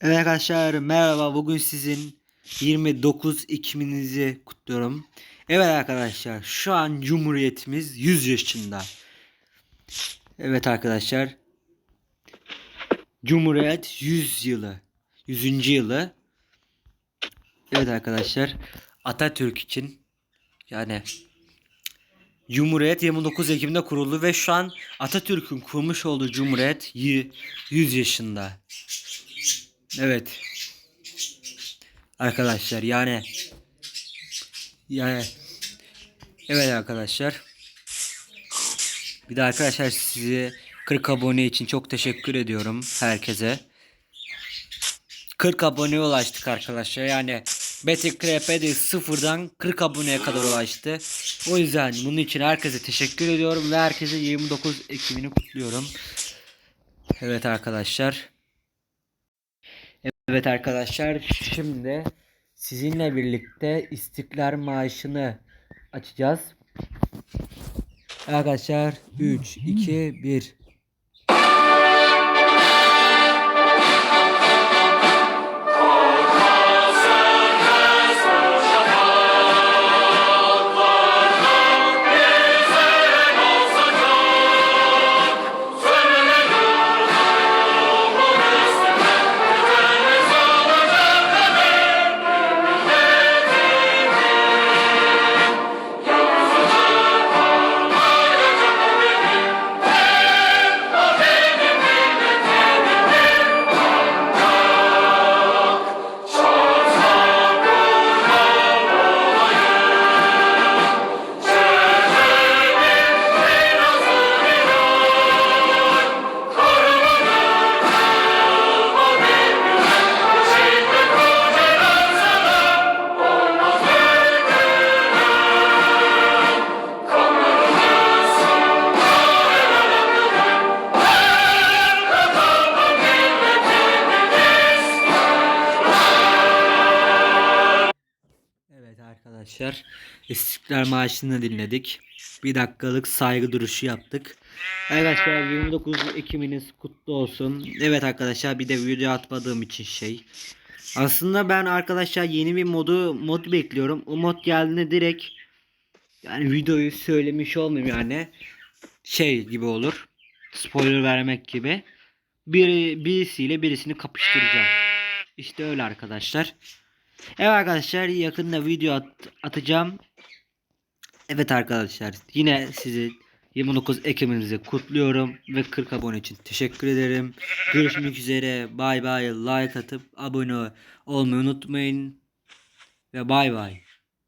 Evet arkadaşlar merhaba bugün sizin 29 Ekim'inizi kutluyorum. Evet arkadaşlar şu an Cumhuriyetimiz 100 yaşında. Evet arkadaşlar Cumhuriyet 100 yılı 100. yılı. Evet arkadaşlar Atatürk için yani Cumhuriyet 29 Ekim'de kuruldu ve şu an Atatürk'ün kurmuş olduğu Cumhuriyet y- 100 yaşında. Evet. Arkadaşlar yani yani evet arkadaşlar. Bir de arkadaşlar size 40 abone için çok teşekkür ediyorum herkese. 40 aboneye ulaştık arkadaşlar. Yani Betty Crepe'de sıfırdan 40 aboneye kadar ulaştı. O yüzden bunun için herkese teşekkür ediyorum ve herkese 29 Ekim'ini kutluyorum. Evet arkadaşlar. Evet arkadaşlar şimdi sizinle birlikte İstiklal Marşı'nı açacağız. Arkadaşlar 3 2 1 arkadaşlar İstiklal Marşı'nı dinledik. Bir dakikalık saygı duruşu yaptık. Arkadaşlar 29 Ekim'iniz kutlu olsun. Evet arkadaşlar bir de video atmadığım için şey. Aslında ben arkadaşlar yeni bir modu mod bekliyorum. O mod geldiğinde direkt yani videoyu söylemiş olmayayım yani. Şey gibi olur. Spoiler vermek gibi. Biri, birisiyle birisini kapıştıracağım. İşte öyle arkadaşlar. Evet arkadaşlar yakında video at- atacağım. Evet arkadaşlar yine sizi 29 Ekim'inizi kutluyorum ve 40 abone için teşekkür ederim. Görüşmek üzere. Bay bay. Like atıp abone olmayı unutmayın. Ve bay bay.